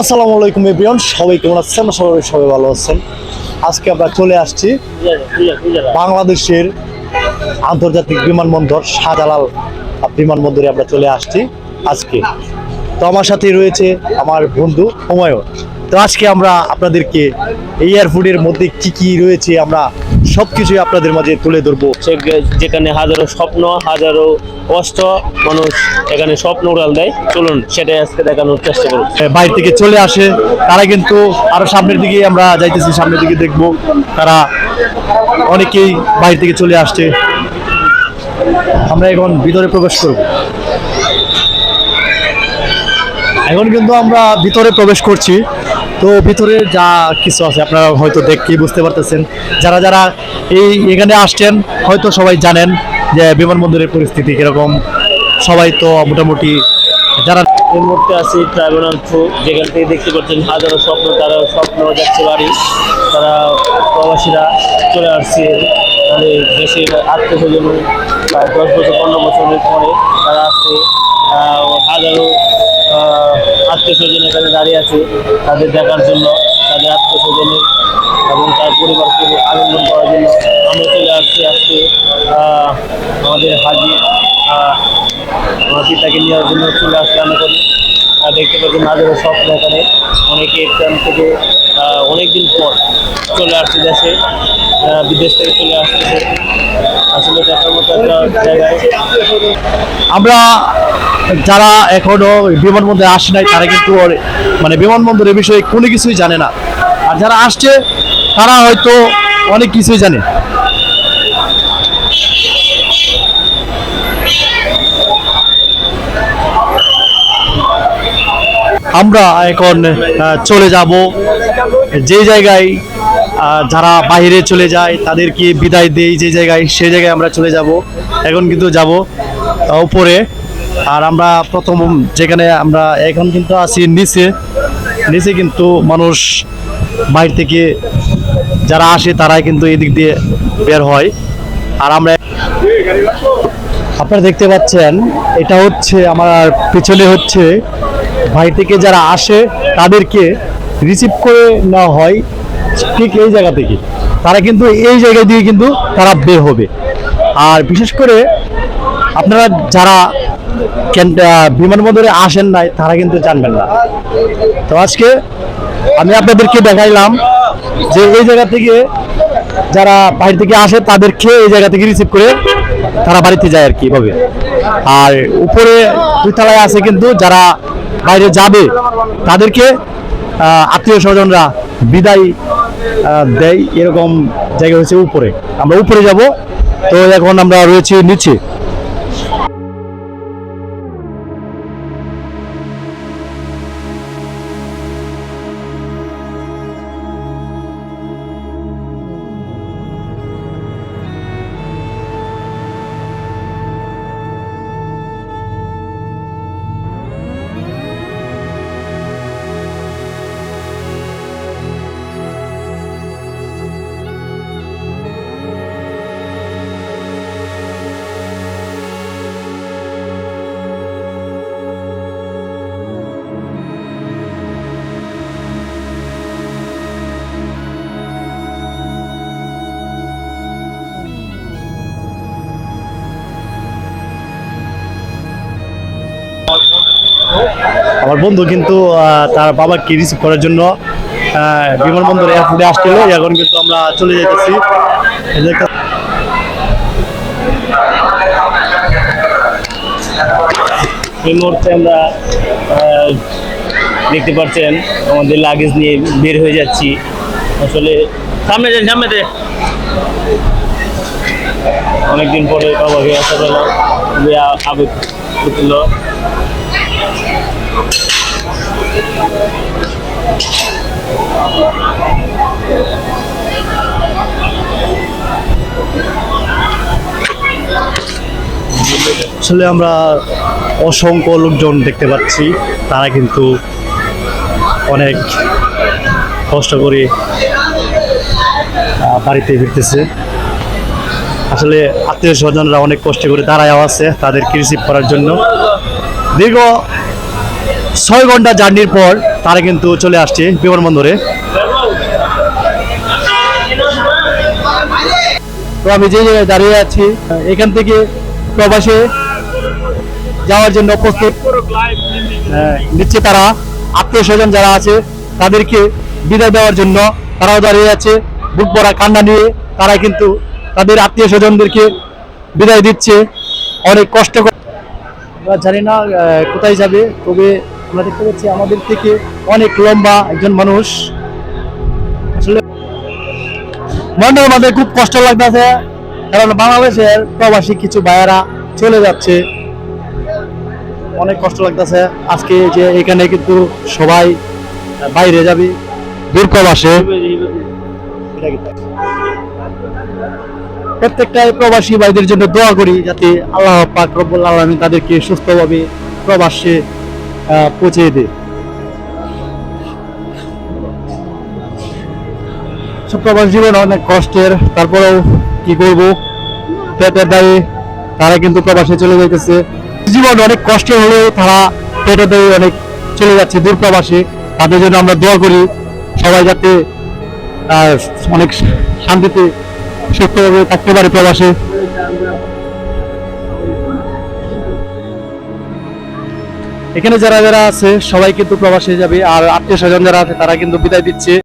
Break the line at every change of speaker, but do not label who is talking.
আসসালামু আলাইকুম, এভরিওয়ান। সবাই কেমন আছেন? সবাই সবাই ভালো আছেন। আজকে আমরা চলে আসছি বাংলাদেশের আন্তর্জাতিক বিমানবন্দর শাহজালাল বিমানবন্দরে আমরা চলে আসছি আজকে। তো আমার সাথে রয়েছে আমার বন্ধু হুমায়ুন। তো আজকে আমরা আপনাদেরকে এয়ারপোর্টের মধ্যে কি কি রয়েছে আমরা সব কিছুই আপনাদের মাঝে তুলে ধরবো।
যেখানে হাজারো স্বপ্ন হাজারো কষ্ট মানুষ এখানে স্বপ্ন উড়াল দেয়। চলুন সেটাই আজকে দেখানোর চেষ্টা করুন
বাইরে থেকে চলে আসে। তারা কিন্তু আরও সামনের দিকে আমরা যাইতেছি সামনের দিকে দেখব। তারা অনেকেই বাইরে থেকে চলে আসছে। আমরা এখন ভিতরে প্রবেশ করব। এখন কিন্তু আমরা ভিতরে প্রবেশ করছি। তো ভিতরে যা কিছু আছে, আপনারা হয়তো দেখেই বুঝতে পারতেছেন। যারা যারা এই এখানে আসছেন, হয়তো সবাই জানেন যে বিমানবন্দরের পরিস্থিতি কীরকম। সবাই তো মোটামুটি যারা
মুহূর্তে আছি ট্রাইব্যুনাল থ্রু যেখান থেকে দেখতে পাচ্ছেন, হাজারো স্বপ্ন তারা স্বপ্ন যাচ্ছে বাড়ি। তারা প্রবাসীরা চলে আসছে মানে দেশের আত্মীয় প্রায় দশ বছর, পনেরো বছরের পরে তারা আসছে। হাজারো আত্মীয় স্বজন এখানে দাঁড়িয়ে আছে, তাদের দেখার জন্য, তাদের আত্মীয় স্বজনের এবং তার পরিবারকে আনন্দ করার জন্য আমরা চলে আসছি আজকে আমাদের হাজি আমার পিতাকে নেওয়ার জন্য চলে আসলাম এখন আর দেখতে পাচ্ছেন হাজারো স্বপ্ন এখানে। অনেকে এখান থেকে অনেক দিন পর চলে আসছে দেশে বিদেশ থেকে চলে আসতেছে আসলে দেখার মতো একটা জায়গায়
আমরা যারা এখনও বিমানবন্দরে আসে নাই, তারা কিন্তু মানে বিমানবন্দরের বিষয়ে কোনো কিছুই জানে না। আর যারা আসছে, তারা হয়তো অনেক কিছুই জানে। আমরা এখন চলে যাব যে জায়গায় যারা বাইরে চলে যায়, তাদেরকে বিদায় দেই যে জায়গায় সেই জায়গায় আমরা চলে যাব। এখন কিন্তু যাব উপরে। আর আমরা প্রথম যেখানে আমরা এখন কিন্তু আছি নিচে। নিচে কিন্তু মানুষ বাইরে থেকে যারা আসে তারাই কিন্তু এদিক দিয়ে বের হয়। আর আমরা আপনারা দেখতে পাচ্ছেন, এটা হচ্ছে আমার পিছনে হচ্ছে ভাই থেকে যারা আসে তাদেরকে রিসিভ করে নেওয়া হয় ঠিক এই জায়গা থেকে। তারা কিন্তু এই জায়গা দিয়ে কিন্তু তারা বের হবে। আর বিশেষ করে আপনারা যারা বিমানবন্দরে আসেন নাই, তারা কিন্তু জানবেন না। তো আজকে আমি আপনাদেরকে দেখাইলাম যে এই জায়গা থেকে যারা বাইরে থেকে আসে তাদেরকে এই জায়গা থেকে রিসিভ করে তারা বাড়িতে যায় আর কি ভাবে আর উপরে দুই তলায় আছে কিন্তু যারা বাইরে যাবে, তাদেরকে আত্মীয় স্বজনরা বিদায় দেয়। এরকম জায়গা হচ্ছে উপরে। আমরা উপরে যাব। তো এখন আমরা রয়েছি নিচে। আমার বন্ধু কিন্তু তার বাবাকে রিসিভ করার জন্য বিমানবন্দর এয়ারপোর্টে আসছিল। এখন কিন্তু আমরা চলে যেতেছি এই
মুহূর্তে আমরা দেখতে পাচ্ছেন, আমাদের লাগেজ নিয়ে বের হয়ে যাচ্ছি। আসলে সামনে যান, সামনে দে। অনেকদিন পরে বাবাকে আসা পেল খুবই আ- আবেগ
আসলে আমরা অসংখ্য লোকজন দেখতে পাচ্ছি। তারা কিন্তু অনেক কষ্ট করে বাড়িতে ফিরতেছে। আসলে আত্মীয় স্বজনরা অনেক কষ্ট করে দাঁড়ায় আছে তাদেরকে রিসিভ করার জন্য। দীর্ঘ ছয় ঘণ্টা জার্নির পর তারা কিন্তু চলে আসছে বিমানবন্দরে। তো আমি যে জায়গায় দাঁড়িয়ে আছি, এখান থেকে প্রবাসে যাওয়ার জন্য প্রস্তুত। নিচ্ছে তারা। আত্মীয় স্বজন যারা আছে, তাদেরকে বিদায় দেওয়ার জন্য তারাও দাঁড়িয়ে আছে। বুক ভরা কান্না নিয়ে তারা কিন্তু তাদের আত্মীয় স্বজনদেরকে বিদায় দিচ্ছে। অনেক কষ্ট জানি না কোথায় যাবে তবে আমরা দেখতে পাচ্ছি আমাদের থেকে অনেক লম্বা একজন মানুষ। আসলে মনের মধ্যে খুব কষ্ট লাগতেছে কারণ বাংলাদেশের প্রবাসী কিছু ভাইয়েরা চলে যাচ্ছে। অনেক কষ্ট লাগতেছে। আজকে যে এখানে কিন্তু সবাই বাইরে যাবে। দূর প্রবাসে। প্রত্যেকটাই প্রবাসী ভাইদের জন্য দোয়া করি যাতে আল্লাহ পাক রব্বুল আলামিন তাদেরকে সুস্থভাবে প্রবাসে পৌঁছে সব প্রবাস জীবন অনেক কষ্টের, তারপরেও কি করব? পেটের দায়ে তারা কিন্তু প্রবাসে চলে যাইতেছে। জীবন অনেক কষ্ট হলেও তারা পেটের দায়ে অনেক চলে যাচ্ছে দূর প্রবাসে। তাদের জন্য আমরা দোয়া করি, সবাই যাতে অনেক শান্তিতে সুস্থভাবে থাকতে পারে প্রবাসে। এখানে যারা যারা আছে, সবাই কিন্তু প্রবাসে যাবে। আর আত্মীয় স্বজন যারা আছে, তারা কিন্তু বিদায় দিচ্ছে।